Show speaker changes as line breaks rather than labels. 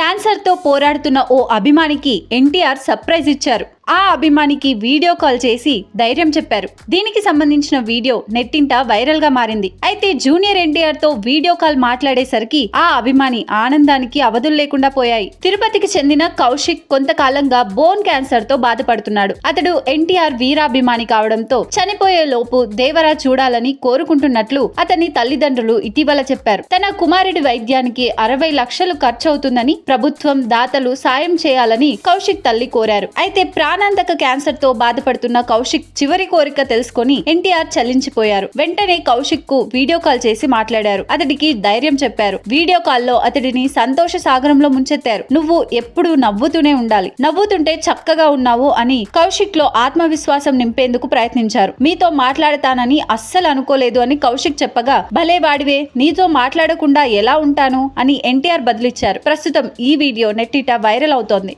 క్యాన్సర్తో పోరాడుతున్న ఓ అభిమానికి ఎన్టీఆర్ సర్ప్రైజ్ ఇచ్చారు. ఆ అభిమానికి వీడియో కాల్ చేసి ధైర్యం చెప్పారు. దీనికి సంబంధించిన వీడియో నెట్టింట వైరల్గా మారింది. అయితే జూనియర్ ఎన్టీఆర్తో వీడియో కాల్ మాట్లాడేసరికి ఆ అభిమాని ఆనందానికి అవధులు లేకుండా పోయాయి. తిరుపతికి చెందిన కౌశిక్ కొంతకాలంగా బోన్ క్యాన్సర్తో బాధపడుతున్నాడు. అతడు ఎన్టీఆర్ వీరాభిమాని కావడంతో చనిపోయే లోపు దేవరా చూడాలని కోరుకుంటున్నట్లు అతని తల్లిదండ్రులు ఇటీవల చెప్పారు. తన కుమారుడి వైద్యానికి అరవై లక్షలు ఖర్చవుతుందని ప్రభుత్వం దాతలు సాయం చేయాలని కౌశిక్ తల్లి కోరారు. అయితే ప్రాణ ప్రాణాంతక క్యాన్సర్తో బాధపడుతున్న కౌశిక్ చివరి కోరిక తెలుసుకొని ఎన్టీఆర్ చలించిపోయారు. వెంటనే కౌశిక్కు వీడియో కాల్ చేసి మాట్లాడారు. అతడికి ధైర్యం చెప్పారు. వీడియో కాల్లో అతడిని సంతోష సాగరంలో ముంచెత్తారు. నువ్వు ఎప్పుడు నవ్వుతూనే ఉండాలి. నవ్వుతుంటే చక్కగా ఉన్నావు అని కౌశిక్లో ఆత్మవిశ్వాసం నింపేందుకు ప్రయత్నించారు. మీతో మాట్లాడతానని అస్సలు అనుకోలేదు అని కౌశిక్ చెప్పగా భలే వాడివే నీతో మాట్లాడకుండా ఎలా ఉంటాను అని ఎన్టీఆర్ బదిలిచ్చారు. ప్రస్తుతం ఈ వీడియో నెట్టిట వైరల్ అవుతోంది.